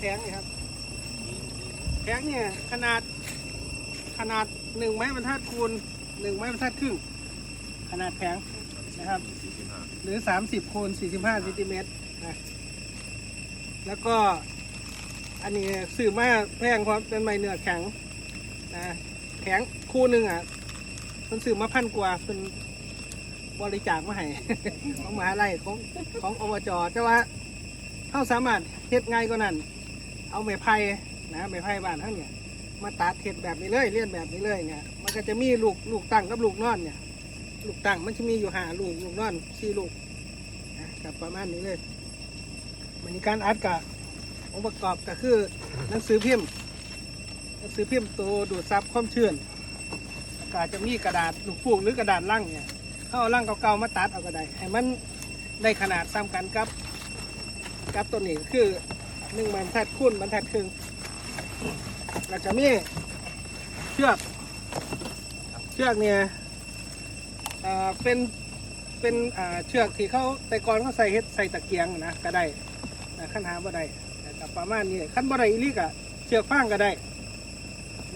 แข็งนี่ครับแข็งเนี่ยขนาดขนาดหนึ่งไม้บรรทัดคูณหนึ่งไม้บรรทัดครึ่ง ขนาดแข็งนะครับ หรือ30คูณ45ซนติเมตรนะแล้วก็อันนี้ซื้อมาแพงเพราะเป็นไม้เนื้อแข็งนะแข็งคู่หนึ่งอะมันซื้อมาพันกว่าเป็นบริจาคมาให้ของมหาลัยของของอบจแต่ว่าเขาสามารถเฮ็ดง่ายกว่านั้น เอาไม้ไผ่นะไม้ไผ่บ้านทั้งเนี่ยมาตัดเฮ็ดแบบนี้เลยเลียนแบบนี้เลยเนี่ยมันก็จะมีลูกลูกตั้งกับลูกนอนเนี่ย ลูกตั้งมันจะมีอยู่หาลูกลูกนอนสี่ลูกนะกับประมาณนี้เลยมันมีการอัดกับองค์ประกอบก็คือหนังสือพิมพ์หนังสือพิมพ์ตัวดูดซับความชื้นก็อาจจะมีกระดาษลูกฟูกหรือกระดาษลังเนี่ยเขาเอาลังเก่าๆมาตัดเอาก็ได้ให้มันได้ขนาดซ้ำกันกับกับตัวนี้คือ หนึ่งบรรทัดคูณบรรทัดครึ่งแล้วจะมีเชือก เชือกเนี่ยเป็นเป็นเชือกที่เขาแต่ก่อนเขาใส่เฮ็ดใส่ตะเกียงนะก็ได้นะขั้นหาบ่ได้แต่ประมาณนี้ขั้นบ่ได้อีลีกอะเชือกฟางก็ได้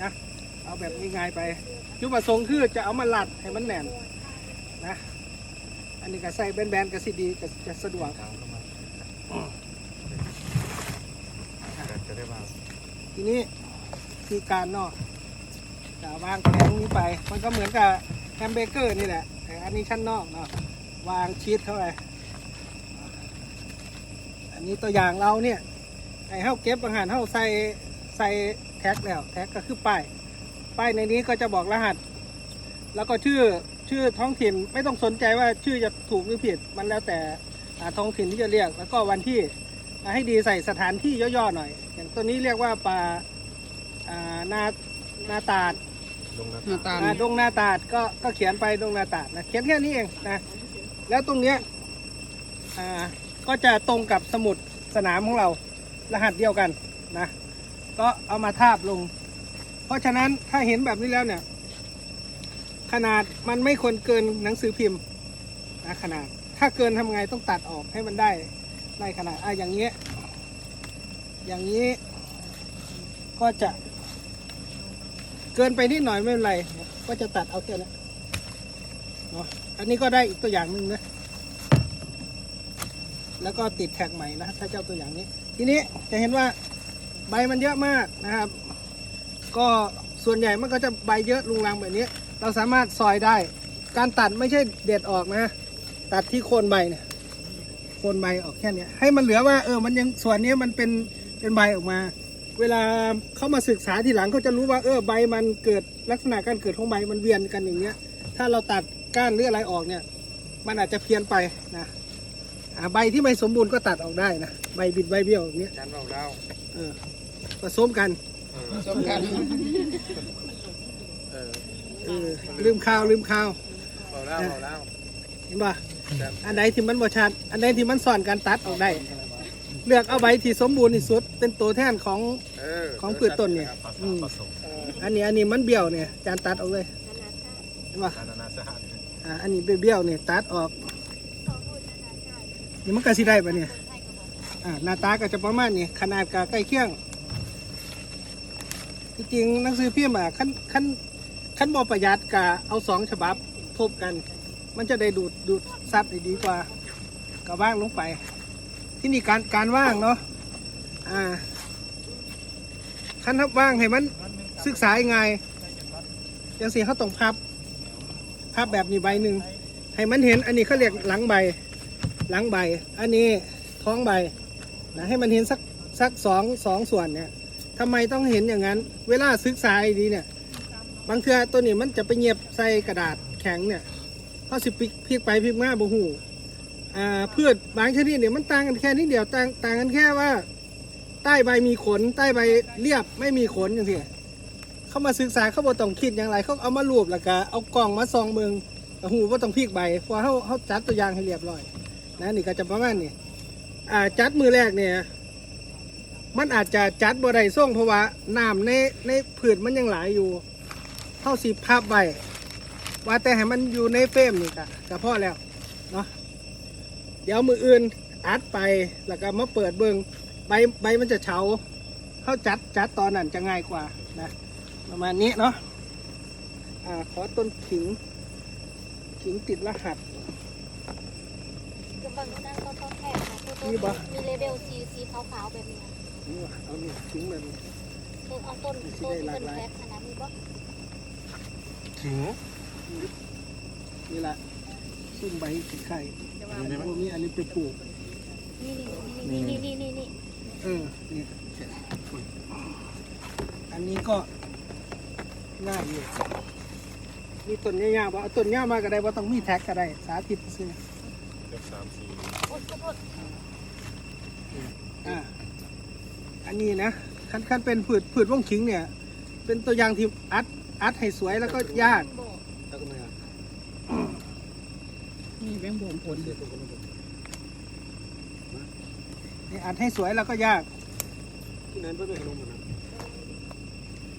นะเอาแบบง่ายๆไปจุดประสงค์คือจะเอามาลัดให้มันแน่นนะอันนี้ก็ใส่แบนๆก็สิดีก็จะสะดวก จะได้ว่าทีนี้ที่การเนาะจะวางแผงนี้ไป มันก็เหมือนกับแฮมเบอร์เกอร์นี่แหละแต่อันนี้ชั้นนอกเนาะวางชีสเข้าไปอันนี้ตัวอย่างเราเนี่ยไอ้เฮาเก็บอาหารเฮาใส่ใส่แท็กแล้ว แท็กก็คือป้ายป้ายในนี้ก็จะบอกรหัส แล้วก็ชื่อชื่อท้องถิ่นไม่ต้องสนใจว่าชื่อจะถูกหรือผิด มันแล้วแต่ท้องถิ่นที่จะเรียก แล้วก็วันที่ ให้ดีใส่สถานที่ย่อๆหน่อย อย่างตัวนี้เรียกว่าป่าอ่านานาตาดลงนะหน้าตาลอ่าดงนาตาดก็ก็เขียนไปดงนาตาดนะเขียนแค่นี้เองนะแล้วตรงเนี้ยอ่าก็จะตรงกับสมุดสนามของเรารหัสเดียวกันนะก็เอามาทาบลง เพราะฉะนั้นถ้าเห็นแบบนี้แล้วเนี่ย ขนาดมันไม่ควรเกินหนังสือพิมพ์นะขนาด ถ้าเกินทำไงต้องตัดออกให้มันได้ ได้ขนาดอะอย่างเงี้ยอย่างนี้ก็จะ เกินไปนิดหน่อยไม่เป็นไร ก็จะตัดเอาแค่นั้นเนาะอันนี้ก็ได้อีกตัวอย่างหนึ่งนะ แล้วก็ติดแท็กใหม่นะ ถ้าเจ้าตัวอย่างนี้ ทีนี้จะเห็นว่าใบมันเยอะมากนะครับ ก็ส่วนใหญ่มันก็จะใบเยอะลุงรังแบบนี้ เราสามารถซอยได้ การตัดไม่ใช่เด็ดออกนะ ตัดที่โคนใบเนี่ย นใบออกแค่เนี้ยให้มันเหลือว่าเออมันยังส่วนนี้มันเป็นเป็นใบออกมา เวลาเขามาศึกษาทีหลังเขาจะรู้ว่าเออใบมันเกิดลักษณะการเกิดของใบมันเวียนกันอย่างเงี้ย ถ้าเราตัดก้านหรืออะไรออกเนี่ย มันอาจจะเพี้ยนไปนะอ่าใบที่ไม่สมบูรณ์ก็ตัดออกได้นะใบบิดใบเบี้ยวอย่างเงี้ยจันเราเล่าเออผสมกันสำคัญเออเออลืมข้าวลืมข้าวเราเล่าเราเล่าเห็นป่ะ อันใดที่มันบ่ชัด อันใดที่มันสอนการตัดออกได้ เลือกเอาใบที่สมบูรณ์ที่สุด เป็นตัวแทนของเออของพืชต้นเนี่ยอืมอันนี้อันนี้มันเบี้ยวเนี่ยจานตัดออกเลยเห็นป่ะนานาชาติอ่าอันนี้เบี้ยวๆเนี่ยตัดออกนี่มันก็สิได้ปะเนี่ยอ่าหน้าตาก็จะประมาณนี้ขนาดก็ใกล้เคียงที่จริงหนังสือพิมพ์อะขั้นขั้นขั้นบอประหยัดกะเอาสองฉบับทบกัน มันจะได้ดูดดูดซับได้ดีกว่าก็ว่างลงไป ที่นี่การการว่างเนาะอ่าขั้นทับว่างให้มันศึกษายังไงยังสีเขาต้องพับพับแบบนี้ใบหนึ่งให้มันเห็นอันนี้เขาเรียกหลังใบ หลังใบ อันนี้ท้องใบนะให้มันเห็นสักสักสองสองส่วนเนี่ยทำไมต้องเห็นอย่างนั้น เวลาศึกษาดีเนี่ย บางเทือตัวนี้มันจะไปเงียบใส่กระดาษแข็งเนี่ย เขาสิพลิกพลิกไปพลิกมาบ่หูอ่าพืชบางชนิดเนี่ยมันต่างกันแค่นิดเดียวต่างต่างกันแค่ว่า ใต้ใบมีขน ใต้ใบเรียบไม่มีขนอย่างที่เขามาศึกษาเขาบ่ต้องคิดอย่างไรเขาเอามารวบแล้วก็เอากล่องมาซองเมืองหูว่าต้องพลิกใบพราะเขาเขาจัดตัวอย่างให้เรียบร้อยนะนี่ก็จะประมาณนี้อ่าจัดมือแรกเนี่ยมันอาจจะจัดบ่ได้ส่งเพราะว่าน้ำในในผืนมันยังหลายอยู่เท่าสิภาพใบ ว่าแต่ให้มันอยู่ในเฟรมนี่ก็ก็พอแล้วเนาะเดี๋ยวมืออื่นอัดไปแล้วก็มาเปิดเบิงใบใบมันจะเฉาเขาจัดจัดตอนนั้นจะง่ายกว่านะประมาณนี้เนาะอ่าขอต้นขิงขิงติดรหัสคือบางคนนั้นก็ต้องแทกนะคือนี่ต้บ่นมีเลเบลสีสีขาวๆแบบนี้นะนี่ว่ะเอานี่ขิงแบบนี้คือเอาต้นสิต้นได้ที่หลากหลายเป็นแพ็คขนาดนี้บ่ขิง นี่แหละซุ่มใบไข่จะว่าพวกนี้อันนี้ไปปลูกนี่นี่นี่นี่นี่นี่เออเนี่ยอันนี้ก็ง่ายอยู่มีต้นยาวๆว่าเอาต้นยาวมาก็ได้ว่าต้องมีแท็กก็ได้ สาธิตซื้อเลือกสามสี่โอ๊ยขอโทษอ่าอันนี้นะคันคันเป็นผืดผืดว่องขิงเนี่ย เป็นตัวอย่างที่อัดอัดให้สวยแล้วก็ยาก บอก แล้วก็ไม่อะ นี่งบวมผลนี่อัดให้สวยแล้วก็ยาก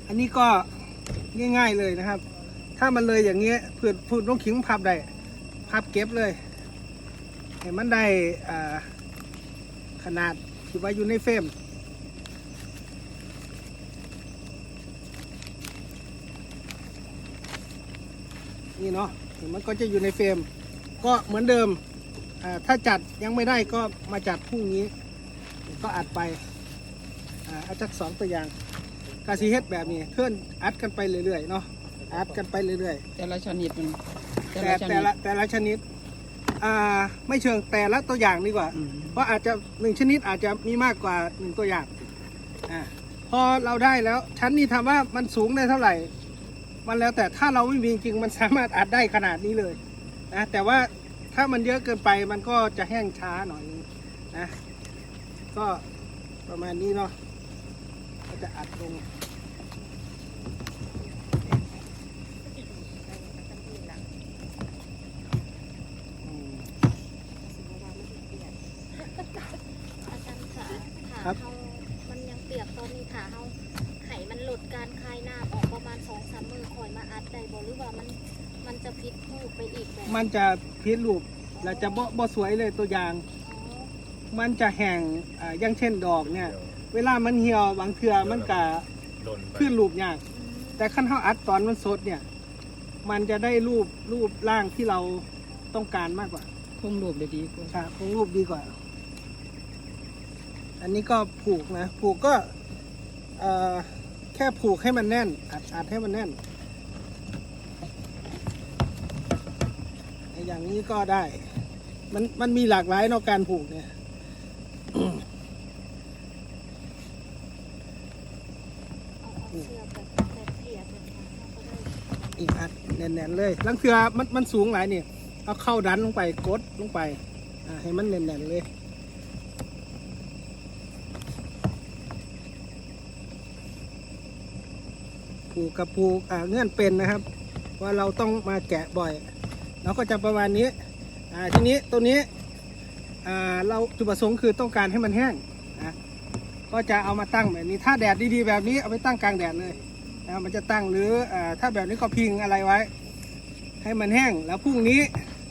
อันนี้ก็ง่าย ๆเลยนะครับ ถ้ามันเลยอย่างเงี้ยผืดผืดว่องขิงพับได้พับเก็บเลยเห็นมันได้ขนาดที่ว่าอยู่ในเฟรมนี่เนาะเห็นมันก็จะอยู่ในเฟรม ก็เหมือนเดิมอ่าถ้าจัดยังไม่ได้ก็มาจัดพรุ่งนี้ ก็อัดไปอ่าเอาจักสองตัวอย่างกาซีเฮ็ดแบบนี้เคลื่อนอัดกันไปเรื่อยๆเนาะอัดกันไปเรื่อยแต่ละชนิดมันๆแต่แต่ละชแต่นิดละแต่ละชนิดอ่าไม่เชิงแต่ละตัวอย่างดีกว่าอืมเพราะอาจจะหนึ่งชนิดอาจจะมีมากกว่าหนึ่งตัวอย่างอ่าพอเราได้แล้วชั้นนี้ถามว่ามันสูงได้เท่าไหร่ มันแล้วแต่ถ้าเราไม่มีจริงมันสามารถอัดได้ขนาดนี้เลย นะแต่ว่าถ้ามันเยอะเกินไปมันก็จะแห้งช้าหน่อยนึงนะก็ประมาณนี้เนาะก็จะอัดลงอืมอาจารย์ขาขาครับเขามันยังเปียกตอนนี้ขาเขาไข่มันหลุดการคายน้ำออกประมาณสองสามมือคอยมาอัดได้บ่หรือว่ามัน มันจะพิษผูกไปอีกแบบมันจะพิษรูปและจะบ่บ่สวยเลยตัวอย่างอ๋อมันจะแห้งอ่าอย่างเช่นดอกเนี่ย เวลามันเหี่ยวบางเทือมันก็โดนไปขึ้นรูปยากอืมแต่ขั้นเท้าอัดตอนมันสดเนี่ย มันจะได้รูปรูปร่างที่เราต้องการมากกว่า คงรูปได้ดีกว่าค่ะคงรูปดีกว่า อันนี้ก็ผูกนะ ผูกก็เอ่อแค่ผูกให้มันแน่น อัดอัดให้มันแน่นไอ้อย่างนี้ก็ได้ มันมันมีหลากหลายเนอกการผูกเนี่ยเอาเอาเชือกแบบแบบเปียกแบบนี้เขาก็ได้อีกอัดแน่นๆเลยลังเทือมันมันสูงหลายเนี่ยเอาเข้าดันลงไปกดลงไปอ่าให้มันแน่นๆเลยผูกกับผูกอ่าเงื่อนเป็นนะครับ ว่าเราต้องมาแกะบ่อย เราก็จะประมาณนี้ทีนี้ตัวนี้เราจุดประสงค์คือต้องการให้มันแห้งนะก็จะเอามาตั้งแบบนี้ ถ้าแดดดีๆแบบนี้เอาไปตั้งกลางแดดเลยนะมันจะตั้งหรืออถ้าแบบนี้ก็พิงอะไรไว้ ให้มันแห้งแล้วพรุ่งนี้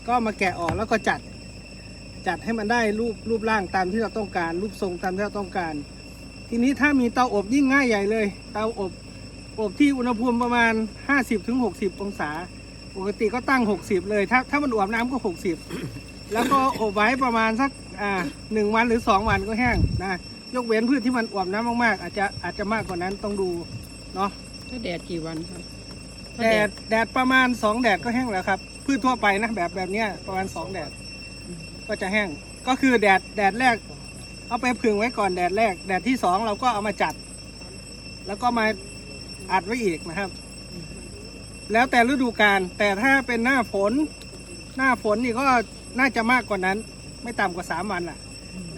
ก็มาแกะออกแล้วก็จัดจัดให้มันได้รูปรูปร่างตามที่เราต้องการ รูปทรงตามที่เราต้องการ ทีนี้ถ้ามีเตาอบยิ่งง่ายใหญ่เลย เตาอบอบที่อุณหภูมิประมาณ 50-60 องศา ปกติก็ตั้ง 60 เลย ถ้าถ้ามันอวบน้ำก็ 60 แล้วก็อบไว้ประมาณสักอ่าหนึ่งวันหรือ 2 วันก็แห้งนะ ยกเว้นพืชที่มันอวบน้ำมากๆ อาจจะอาจจะมากกว่านั้นต้องดูเนาะถ้าแดดกี่วันครับถ้าแดดแดดประมาณ 2 แดดก็แห้งแล้วครับ พืชทั่วไปนะแบบแบบเนี้ยประมาณ 2 แดด ก็จะแห้ง ก็คือแดดแดดแรก เอาไปผึ่งไว้ก่อนแดดแรก แดดที่สองเราก็เอามาจัด แล้วก็มาอัดไว้อีกนะครับ แล้วแต่ฤดูกาลแต่ถ้าเป็นหน้าฝน หน้าฝนนี่ก็น่าจะมากกว่านั้น ไม่ต่ำกว่าสามวันน่ะ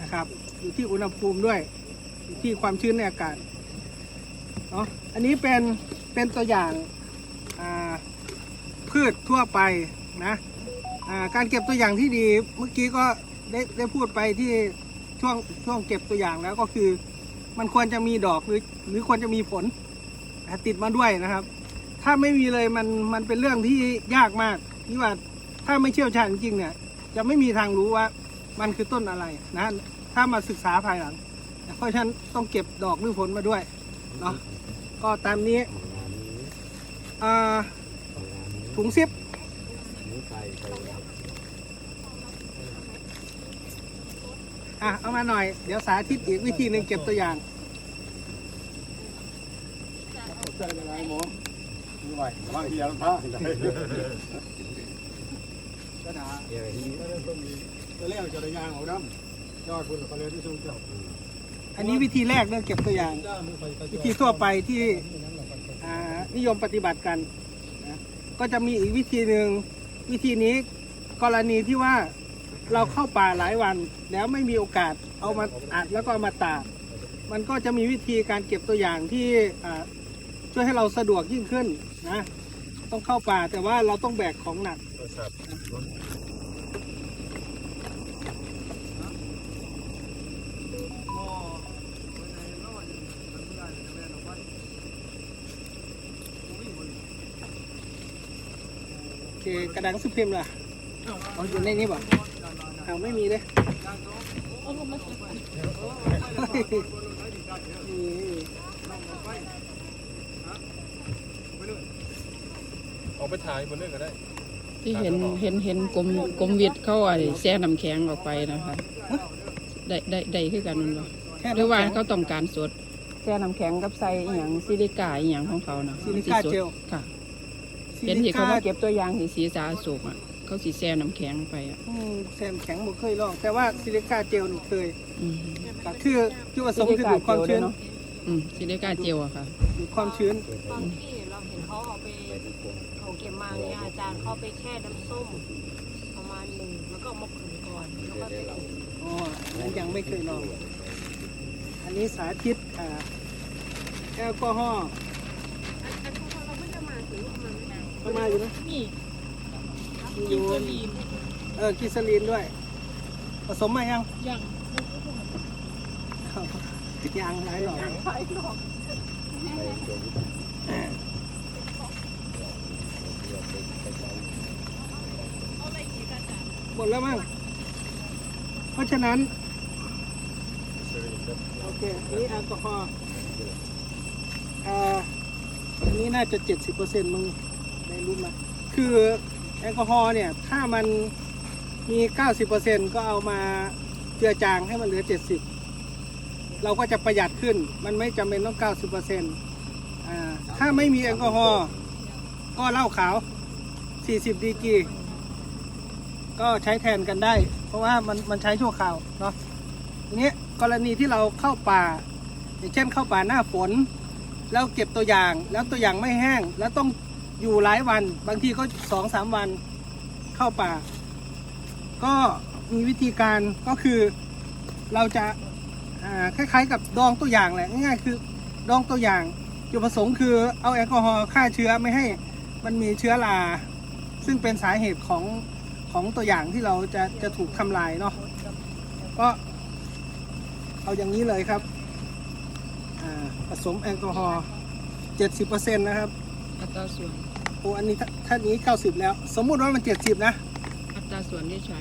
นะครับ อยู่ที่อุณหภูมิด้วยอยู่ที่ความชื้นในอากาศเนาะอันนี้เป็นเป็นตัวอย่างอ่าพืชทั่วไปนะอ่าการเก็บตัวอย่างที่ดีเมื่อกี้ก็ได้ได้พูดไปที่ช่วงช่วงเก็บตัวอย่างแล้วก็คือ มันควรจะมีดอกหรือหรือควรจะมีผลติดมาด้วยนะครับ ถ้าไม่มีเลยมันมันเป็นเรื่องที่ยากมากที่ว่าถ้าไม่เชี่ยวชาญจริงเนี่ย จะไม่มีทางรู้ว่ามันคือต้นอะไรนะถ้ามาศึกษาภายหลัง เพราะฉะนั้นต้องเก็บดอกหรือผลมาด้วยเนาะก็ตามนี้อ่าถุงซิปอะเอามาหน่อย เดี๋ยวสาธิตอีกวิธีหนึ่งเก็บตัวอย่างใส่อะไร หมอไม่ไหวบางทีเราพลาดได้ก็ดาจะเลี้ยงจะได้ยางเอาน้ำยอดคุณเขาเลยที่สูงเจ้าอันนี้วิธีแรกเรื่องเก็บตัวอย่าง วิธีทั่วไปที่นิยมปฏิบัติกันนะก็จะมีอีกวิธีหนึ่งวิธีนี้กรณีที่ว่าเราเข้าป่าหลายวัน แล้วไม่มีโอกาสเอามาอัดแล้วก็เอามาตากมันก็จะมีวิธีการเก็บตัวอย่างที่ ช่วยให้เราสะดวกยิ่งขึ้นนะ ต้องเข้าป่าแต่ว่าเราต้องแบกของหนักโอเคกระดังสุพิมพ์ล่ะเอาอยู่ในนี้ป่ะเอาไม่มีเลยนี่ เอาไปถ่ายบนเรื่องก็ได้ ที่เห็นเห็นเห็นกรมกรมวิทย์เขาไอ้แช่น้ำแข็งออกไปนะคะ ได้ได้ได้คือกันมันบ่แค่หรือว่าน้ำแข็งเขาต้องการสดแช่น้ำแข็งกับใส่อหย่างซิลิกาอหย่างของเขานะซิลิก้าสดเจลค่ะซิเห็นลิที่เขาก้ามาเก็บตัวอย่างที่สีสาสุกอะเขาสีแช่น้ำแข็งไปอะอืมแซมแข็งบ่เคยลอง แต่ว่าซิลิก้าเจลนี่เคยอืมก็คือจุดประสงค์คือดูดความชื้นเนาะ อืมซิลิกาเจลอะค่ะ ดูดความชื้น ตอนที่เราเห็นเขาเอาไปเขาเก็บมาเนี่ยอาจารย์เขาไปแช่น้ำส้มประมาณหนึ่งแล้วก็เอามาผึ่งก่อนแล้วก็ไปอบอ๋อนั้นยังไม่เคยลอง อันนี้สาธิตอ่าแอลกอฮอล์อันอันพวกเราไม่จะมาถือว่ามันไม่ได้เข้ามาอยู่นะนี่มีอยู่เออกิสลีนด้วย ผสมมายังยัง ยังหลายหลอดหมดแล้วมั้งเพราะฉะนั้น โอเคนนี้แอลกอฮอล์อ่าอันนี้น่าจะเจ็ดสิบเปอร์เซ็นต์มึงได้รู้มาคือแอลกอฮอล์เนี่ย ถ้ามันมีเก้าสิบเปอร์เซ็นต์ก็เอามาเจือจางให้มันเหลือเจ็ดสิบ เราก็จะประหยัดขึ้น มันไม่จำเป็นต้องเก้าสิบเปอร์เซ็นต์อ่าถ้าไม่มีแอลกอฮอล์ก็เหล้าขาวสี่สิบดีกรีก็ใช้แทนกันได้ เพราะว่ามันมันใช้ชั่วคราวเนาะทีนี้กรณีที่เราเข้าป่า อย่างเช่นเข้าป่าหน้าฝน แล้วเก็บตัวอย่างแล้วตัวอย่างไม่แห้ง แล้วต้องอยู่หลายวัน บางทีก็สองสามวันเข้าป่า ก็มีวิธีการก็คือเราจะ คล้ายๆกับดองตัวอย่างแหละง่ายๆคือดองตัวอย่างจุดประสงค์คือเอาแอลกอฮอล์ฆ่าเชื้อไม่ให้มันมีเชื้อรา ซึ่งเป็นสาเหตุของของตัวอย่างที่เราจะจะถูกทำลายเนาะก็เอาอย่างนี้เลยครับอ่าผสมแอลกอฮอล์เจ็ดสิบเปอร์เซ็นต์นะครับอัตราส่วนโอ้อันนี้ถ้าท่านนี้เก้าสิบแล้ว สมมุติว่ามันเจ็ดสิบนะ อัตราส่วนที่ใช้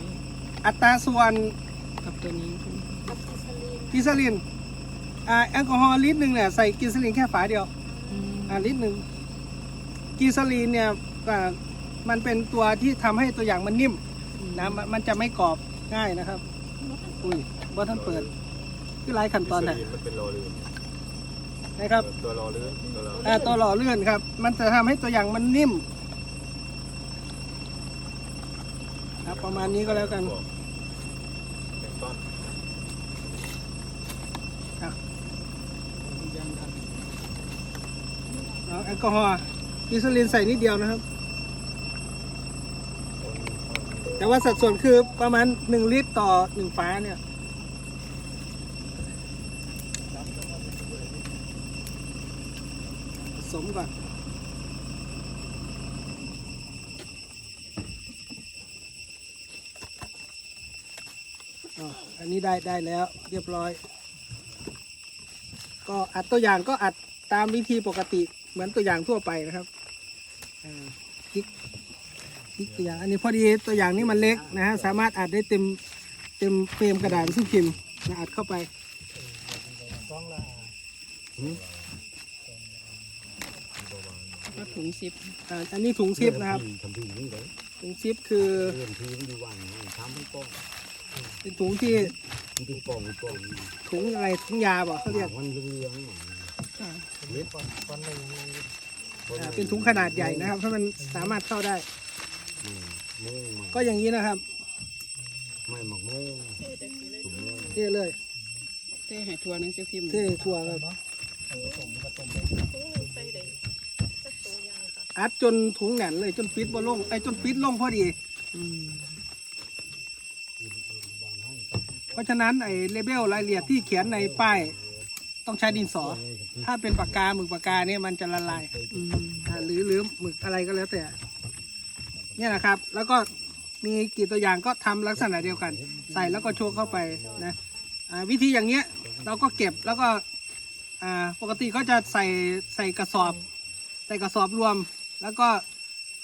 อัตราส่วนกับตัวนี้ใช่ไหม กับกิสลีนกิซาลินอ่าแอลกอฮอล์ลิตรหนึ่งเนี่ยใส่กิซาลินแค่ฝาเดียวอืมอ่าลิตรหนึ่งกิซาลินเนี่ยอ่ามันเป็นตัวที่ทำให้ตัวอย่างมันนิ่มนะมันมันจะไม่กรอบง่ายนะครับ อุ้ยว่าท่านเปิดคือหลายขั้นตอนไหนนะมันเป็นรอเรือนะครับ ตัวรอเรือตัวรออ่าตัวหล่อเลื่อนครับ มันจะทำให้ตัวอย่างมันนิ่มครับประมาณนี้ก็แล้วกันเป็นต้น เอา แอลกอฮอล์กิสลินใส่นิดเดียวนะครับ แต่ว่าสัดส่วนคือประมาณ 1 ลิตรต่อ1ฝาเนี่ยผสมก่อนอันนี้ได้ได้แล้วเรียบร้อย ก็อัดตัวอย่างก็อัดตามวิธีปกติ เหมือนตัวอย่างทั่วไปนะครับอ่าคลิกคลิกตัวอย่างอันนี้พอดีตัวอย่างนี้มันเล็กนะฮะสามารถอัดได้เต็มเต็มเฟรมกระดาษที่พิมพ์นะอัดเข้าไปก็ถุงซิปอ่าอันนี้ถุงซิปนะครับทำที่นี่เลยถุงซิปคือเรื่องที่มันอยู่ว่างทำมันป้องเป็นถุงที่มันเป็นป้องมันป้องถุงอะไรถุงยาบอกเขาเรียกมันเรื่อง ค่ะเล็ดอ่าเป็นถุงขนาดใหญ่นะครับถ้ามันสามารถเข้าได้โม่งก็อย่างนี้นะครับไม่หมักโม่งถุงโม่งเทเลยเท่ให้ทัวร์หนังสือพิมพ์เทถั่วครับอัดจนถุงแหน่นเลยจนปิดบ่ลงไอ้ยจนปิดลงพอดี อืมเพราะฉะนั้นไอ้เลเบลรายละเอียดที่เขียนในป้าย ต้องใช้ดินสอ ถ้าเป็นปากกาหมึกปากกาเนี่ยมันจะละลายอืมอ่าหรือหรือหมึกอะไรก็แล้วแต่ เนี่ยนะครับ แล้วก็มีกี่ตัวอย่างก็ทำลักษณะเดียวกัน ใส่แล้วก็โชว์เข้าไปนะอ่าวิธีอย่างเงี้ยเราก็เก็บแล้วก็อ่าปกติก็จะใส่ใส่กระสอบ ใส่กระสอบรวม แล้วก็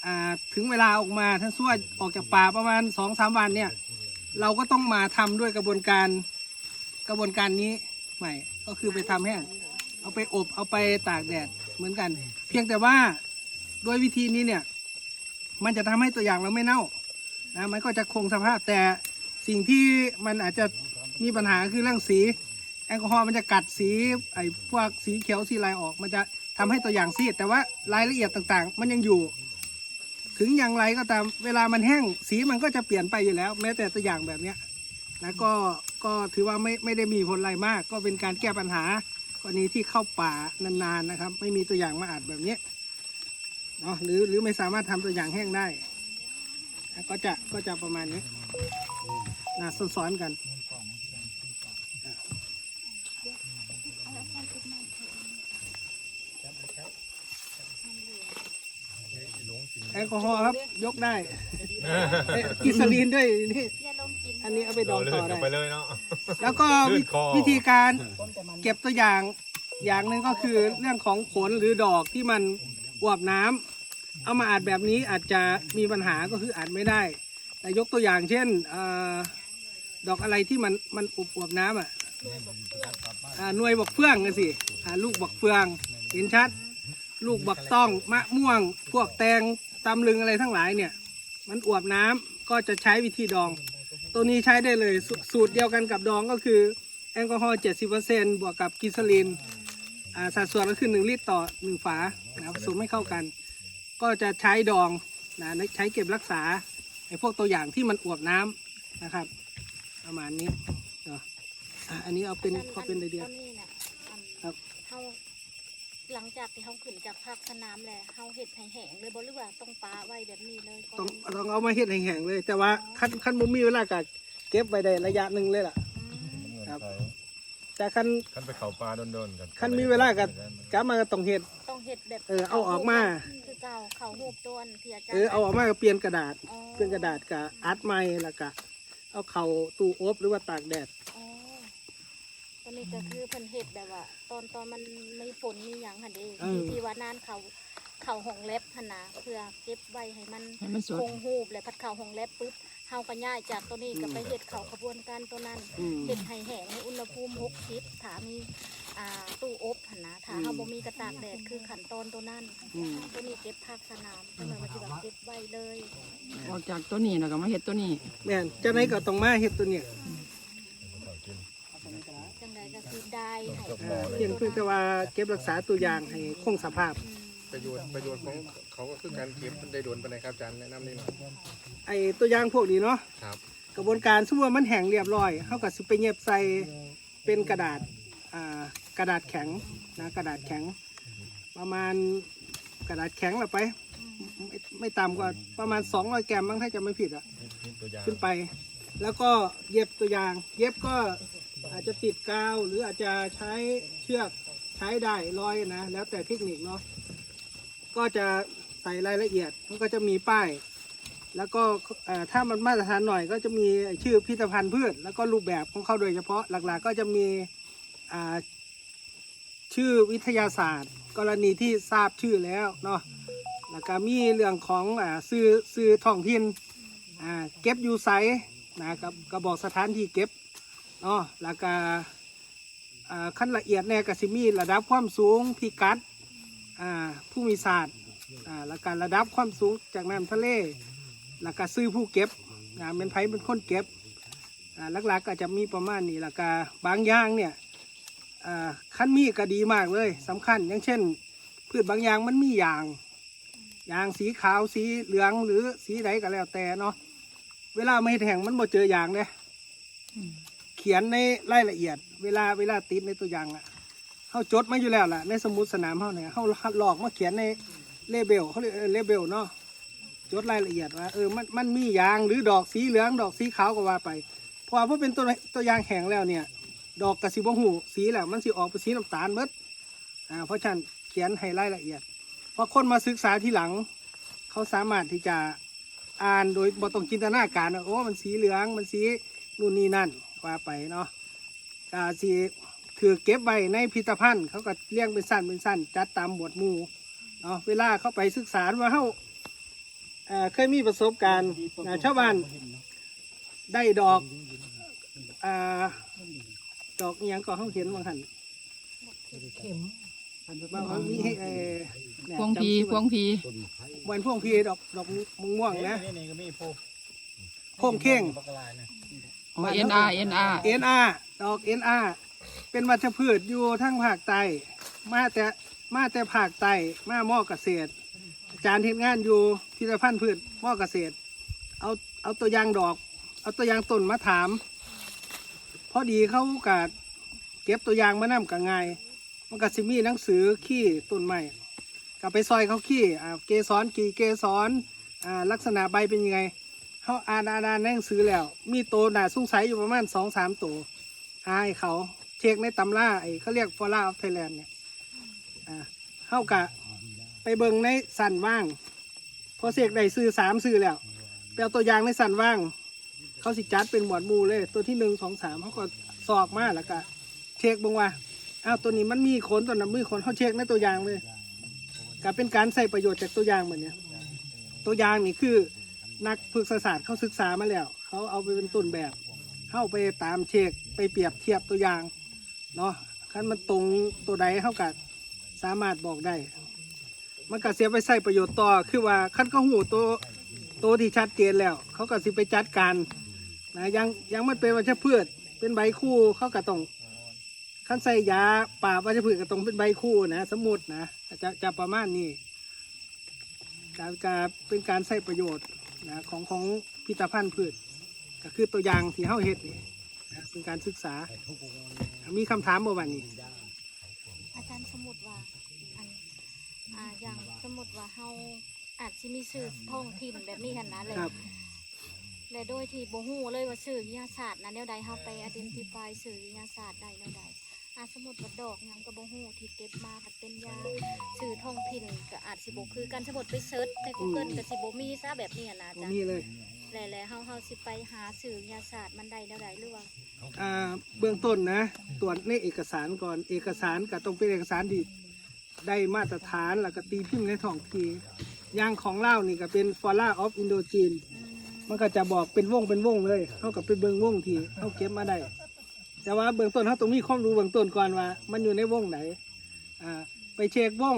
อ่าถึงเวลาออกมาถ้าส่วออกจากป่าประมาณสองสามวันเนี่ย เราก็ต้องมาทำด้วยกระบวนการกระบวนการนี้ใหม่ ก็คือไปทำแห้งเอาไปอบเอาไปตากแดดเหมือนกัน เพียงแต่ว่าด้วยวิธีนี้เนี่ย มันจะทำให้ตัวอย่างเราไม่เน่านะมันก็จะคงสภาพแต่สิ่งที่มันอาจจะมีปัญหาคือเรื่องสีแอลกอฮอล์มันจะกัดสีไอ้พวกสีเขียวสีลายออก มันจะทำให้ตัวอย่างซีดแต่ว่ารายละเอียดต่างๆ มันยังอยู่ ถึงอย่างไรก็ตามเวลามันแห้งสีมันก็จะเปลี่ยนไปอยู่แล้ว แม้แต่ตัวอย่างแบบเนี้ยนะก็ ก็ถือว่าไม่ไม่ได้มีผลอะไรมาก ก็เป็นการแก้ปัญหากรณีที่เข้าป่านานๆนะครับ ไม่มีตัวอย่างมาอัดแบบนี้เนาะหรือหรือไม่สามารถทำตัวอย่างแห้งได้นะก็จะก็จะประมาณนี้นะซ้อนๆกันแอลกอฮอล์ครับ ยกได้เอ๊ะกิสลีนด้วยนี่ อย่าลงกินอันนี้เอาไปดองต่อได้ ไปเลยเนาะ แล้วก็วิลื่นคอ วิธีการเก็บตัวอย่างอย่างหนึ่งก็คือเรื่องของผลหรือดอกที่มันอวบน้ำเอามาอัดแบบนี้อาจจะมีปัญหาก็คืออัดไม่ได้ แต่ยกตัวอย่างเช่นเออดอกอะไรที่มันมันอวบอวบน้ำอะอ่าหน่วยบักเฟืองกันสิอ่าลูกบักเฟือง เห็นชัด ลูกบักต้องมะม่วง พวกแตงตำลึงอะไรทั้งหลายเนี่ย มันอวบน้ำก็จะใช้วิธีดอง ตัวนี้ใช้ได้เลยสสูตรเดียวกันกับดองก็คือ แอลกอฮอล์70%บวกกับกิสลีนอ่าสัดส่วนก็คือ 1 ลิตรต่อ 1 ฝานะครับผสมให้เข้ากัน ก็จะใช้ดองนะใช้เก็บรักษาไอ้พวกตัวอย่างที่มันอวบน้ำนะครับ ประมาณนี้เนาะอะอันนี้เอาเป็นพอเป็นไอเดียต้นนี้น่ะอันครับเฮา หลังจากที่เฮาขึ้นจากภาคสนามแล้วเฮาเฮ็ดให้แห้งเลยบ่หรือว่าต้องปาไว้แบบนี้เลยก่นต้องต้องเอามาเฮ็ดแห้งๆเลย แต่ว่าขั้นขั้นมุมมีเวลาก็เก็บไว้ได้ระยะหนึ่งเลยล่ะ ครับ แต่ขั้นขันไปเขาปลาโดนๆกันขั้นมีเวลาก็กลับมาก็ต้องเฮ็ด ต้องเฮ็ดแบบเออเอาออกมา คือเก่าเขาหูบต้นที่อาจารย์เออเอาออกมาก็เปลี่ยนกระดาษอ๋อเปลี่ยนกระดาษกับอัดไม้แล้วก็เอาเข่าตู้อบหรือว่าตากแดดอ๋อตอ นนี้ก็คือเพิ่นเฮ็ดแบบว่า ตอนตอนมันมีฝนมีหยังหั่นเด้เออ ที่ที่ว่านานเขาเขาห้องแลบหั่นนะเพื่อเก็บไว้ให้มันให้มันสด คงหูบแล้วพัดเขาห้องแลบปุ๊บเฮาก็ย้ายจากตัวนี้ก็ไปเฮ็ดเขาขบวนการตัวนั้น อืมเฮ็ดให้แห้งในอุณหภูมิ60ถ้ามีอ่าตู้อบหั่นนะถ้าอืมเฮาบ่มีกระตากแดดคือขั้นตอนตัวนั้น อืมตัวนี้เก็บภาคสนามทำไมว่าสิว่าเก็บไว้เลย ออกจากตัวนี้แล้วก็มาเฮ็ดตัวนี้ แม่นจะไหนก็ต้องมาเฮ็ดตัวเนี้ย จังใด ก็คือได้ให้อ่าเพียงเพื่อแต่ว่าเก็บรักษาตัวอย่างให้คงสภาพ ประโยชน์ประโยชน์ของเขาก็คือการเก็บได้โดนไปไหนครับอาจารย์แนะนำนี่หน่อยไอ้ตัวอย่างพวกนี้เนาะครับกระบวนการสมมติว่ามันแห้งเรียบร้อยเขาก็สิไปเย็บใส่เป็นกระดาษอ่ากระดาษแข็งนะกระดาษแข็ง ประมาณกระดาษแข็งละไปไม่ไม่ต่ำกว่าประมาณ 200 แกรมบ้างถ้าจะไม่ผิดอะตัวอย่างขึ้นไป แล้วก็เย็บตัวอย่าง เย็บก็ อาจจะติดกาวหรืออาจจะใช้เชือกใช้ได้ร้อยนะ แล้วแต่เทคนิคเนาะก็จะใส่รายละเอียดมันก็จะมีป้าย แล้วก็ถ้ามันมาตรฐานหน่อยก็จะมีชื่อพิพิธภัณฑ์พืช แล้วก็รูปแบบของเขาโดยเฉพาะหลักๆ ก็จะมีชื่อวิทยาศาสตร์ กรณีที่ทราบชื่อแล้วเนาะแล้วก็มีเรื่องของอซื้อซื้อท้องถิ่นเก็บอยู่ไซนะครับก็บอกสถานที่เก็บ เนาะแล้วก็ขั้นละเอียดแน่กสิมีระดับความสูงพิกัดผู้มีศาสตร์อ่าและการระดับความสูงจากน้ำทะเล แล้วก็ซื้อผู้เก็บเป็นไผเป็นคนเก็บหลักๆก็จะมีประมาณนี้แล้วก็บางอย่างเนี่ยขั้นมีก็ดีมากเลยสำคัญ อย่างเช่น พืชบางอย่างมันมีอย่างยางสีขาวสีเหลืองหรือสีใดก็แล้วแต่เนาะเวลาไม่แห้งมันบ่เจออย่างเนี่ย ขียนในรายละเอียด เวลาเวลาติดในตัวอย่างอะเขาจดมาอยู่แล้วล่ะในสมุดสนามเขาเนี่ยเขาหลอกมาเขียนในเลเบลเขาเรียกเลเบลเนาะจดรายละเอียดว่าเออมันมันมียางหรือดอกสีเหลืองดอกสีขาวก็ว่าไปเพอเพราะเป็นตัวตัวอย่างแข็งแล้วเนี่ย ดอกกระสีบหูสีแหล้วมันสีออกเป็นสีน้ำตาลเบิดอ่าเพราะฉะนันเขียนให้รายละเอียดพอคนมาศึกษาทีหลัง เขาสามารถที่จะอ่านโดยบ่ต้องจินตนาการโอ้มันสีเหลืองมันสีนู่นนี่นั่น ว่าไปเนาะกาสีถือเก็บไว้ในพิพิธภัณฑ์ เขาก็เลี้ยงเป็นสั้นเป็นสั้นจัดตามหมวดหมู่เนาะเวลาเข้าไปศึกษาว่าเขาเอ่อเคยมีประสบการณ์อ่าชาวบ้านได้ดอกอ่าดอกอหยังก็เขาเห็นบางหันเข็มบางเขามีให้เอ่อเนี่ยพวงพีจำชื่อพวงพีวันพวงพีดอกดอกม่วงๆนะ นี่นี่ก็มีโพโค้งเข่ง บักลายนะ อ๋อเอ็นอาร์เอ็นอาร์เอ็นอาดอกเอ็นอาเป็นวัชพืชอยู่ทั้งภาคใต้มาแต่มาแต่ภาคใต้มาหม้อเกษตร อาจารย์เทศงานอยู่พิพิธภัณฑ์พืชหม้อเกษตร เอาเอาตัวอย่างดอก เอาตัวอย่างต้นมาถาม พอดีเขากะเก็บตัวอย่างมานํกับไงมันก็สิมีหนังสือขี้ต้นไม้ก็ไปซอยเขาขี้อ่าเกสรกี่เกสรอ่าลักษณะใบเป็นยังไง เขาอ่านอ่านอ่านหนังสือแล้ว มีโตวหนาสงสัยอยู่ประมาณสองสามตัวหาให้เขาเช็คในตำราไอ้เขาเรียกฟอร่าออฟไทยแลนด์เนี่ยอ่าเขากะไปเบิงในสันว่าง พอเสกได้ซื้อสามซื้อแล้วไปเอาตัวอย่างในสันว่าง เขาสิจัดเป็นหมวดมูเลย ตัวที่หนึ่งสองสามเขาก็สอบมาแล้วก็เช็คบงว่าอ้าวตัวนี้มันมีขนตัวนั้นมีขนเขาเช็คในตัวอย่างเลยก็เป็นการใส่ประโยชน์จากตัวอย่างเหมือนเนี้ยตัวอย่างนี่คือ นักพฤกษศาสตร์เขาศึกษามาแล้ว เขาเอาไปเป็นต้นแบบ เข้าไปตามเช็คไปเปรียบเทียบตัวอย่างเนาะคันมันตรงตัวใดเขากัสามารถบอกได้ มันก็เสียไปใส่ประโยชน์ต่อคือว่าคันเขาหูตัวตัวที่ชัดเจนแล้ว เขาก็สิไปจัดการนะยังยังมันเป็นวัชพืชเป็นใบคู่เขาก็ต้องคันใส่ยาป่าวัชพืชก็ต้องเป็นใบคู่นะ สมมตินะจะจะประมาณนี้การการเป็นการใช้ประโยชน์ นะของของพิพิธภัณฑ์พืชก็คือตัวอย่างที่เฮาเฮ็ดนี่นะเป็นการศึกษา มีคำถามบ่วันนี้ อาจารย์สมมติว่าอันอ่าอย่างสมมติว่าเฮาอาจสิมีชื่อท้องถิ่นแบบนี้หันนะเลยครับ และโดยที่บ่ฮู้เลยว่าชื่อวิทยาศาสตร์นั้นแนวใดเฮาไป identify ชื่อวิทยาศาสตร์ได้แนวใด อ่าสมมติว่าดอกหยังก็บ่ฮู้ที่เก็บมาก็เป็นยาชื่อท้องถิ่นก็อาจสิบ่คือกันสมมติไปเซิร์ชใน Google ก็สิบ่มีซะแบบนี้หั้นนะอาบ่จารย์มีเลยแล้วแล้วเฮาเฮาสิไปหาชื่อวิทยาศาสตร์มันได้แนวใดหรือว่าอ่าเบื้องต้นนะตรวจในเอกสารก่อนเอกสารก็ต้องเป็นเอกสารที่ได้มาตรฐานแล้วก็ตีพิมพ์ในท้องที่อย่างของเล่าวนี่ก็เป็น Flora of Indochine มันก็จะบอกเป็นวงเป็นวงเลยเขากับไปเบิ่งวงที่เขาเก็บมาได้ แต่ว่าเบื้องต้นเขาต้องมีความรู้เบื้องต้นก่อนว่า มันอยู่ในวงไหนอ่าไปเช็ควง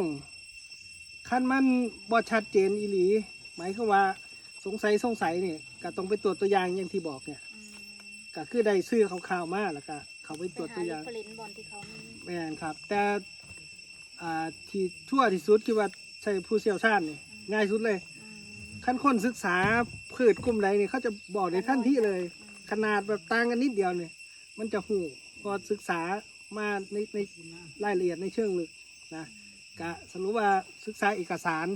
ขั้นมันบ่ชัดเจนอีหลี หมายคือว่าสงสัยสงสัยเนี่ยก็ต้องไปตรวจตัวอย่างอย่างที่บอกเนี่ยอืมก็คือได้ซื้อข่าวๆมาแล้วก็เขาไปตรวจไปตัวหาอย่างเรฟเฟรนซ์บอลที่เขามีแม่นครับ แต่อ่าที่ทั่วที่สุดคือว่าใช้ผู้เชี่ยวชาญนี่ง่ายสุดเลย อืมขั้นคนศึกษาพืชกลุ่มใดนี่เขาจะบอกในท่านที่เลย ขนาดแบบต่างกันนิดเดียวเนี่ย มันจะหูพอศึกษามาในในรายละเอียดในเชิงลึกนะกะสรุปว่าศึกษาเอกสาร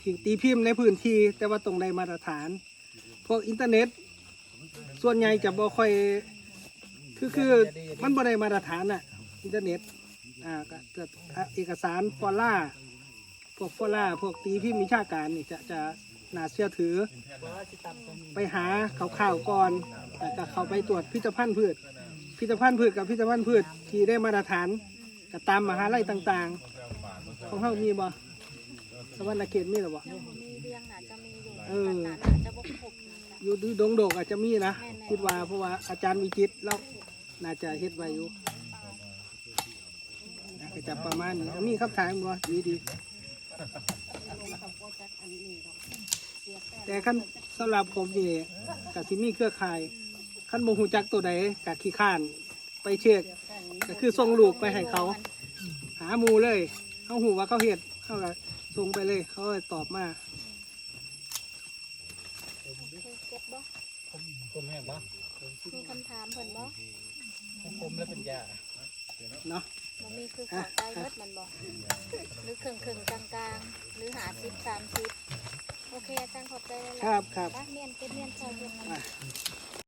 ที่ตีพิมพ์ในพื้นที่แต่ว่าตรงในมาตรฐาน พวกอินเทอร์เน็ต ส่วนใหญ่จะบ่ค่อยคือคือมันบ่ได้มาตรฐานอะอินเทอร์เน็ตอ่าก็เอกสารฟอล่าพวกฟอล่าพวกตีพิมพ์วิชาการนี่จะจะ น่าเชื่อถือ ไปหาข่าวๆก่อนแล้วก็เข้าไปตรวจพิพิธภัณฑ์พืชพิพิธภัณฑ์พืชกับพิพิธภัณฑ์พืชที่ได้มาตรฐานก็ตามมหาลัยต่างๆ ของเฮามีบ่สวรรณเขตมีหรือบ่ยังบ่มีเรียงน่าจะมีอยู่เออแต่น่าจะบ่ครบนะจ๊ะอยู่ดูดงโดกอาจจะมีนะแม่นๆคิดว่าเพราะว่าอาจารย์วิจิตรเราน่าจะเฮ็ดไว้อยู่แก็จะประมาณนี้มีคำถามบ่ดีดี แต่ขั้นสำหรับผมนี่กับที่มีเครือข่ายขั้นบ่ฮู้จักตัวใดกับขี้ข้าน ไปเช็คก็คือส่งลูกไปให้เขา หาหมูเลยเขาหูว่าเขาเห็ดเขาก็ส่งไปเลย เขาก็ตอบมาโอเคเก็บบ่ผมแห้งปะมีคำถามเพิ่นบ่ผมแล้วเป็นยาเนาะบ่มีคือเข้าใจเบิดมันบ่หรือครึ่งครึ่งๆกลางกลางๆ หรือหาสิบสามสิบ โอเคอาจารย์ขอบใจเลยครับครับ เมียนเก็บเมียนซอยเย็นกัน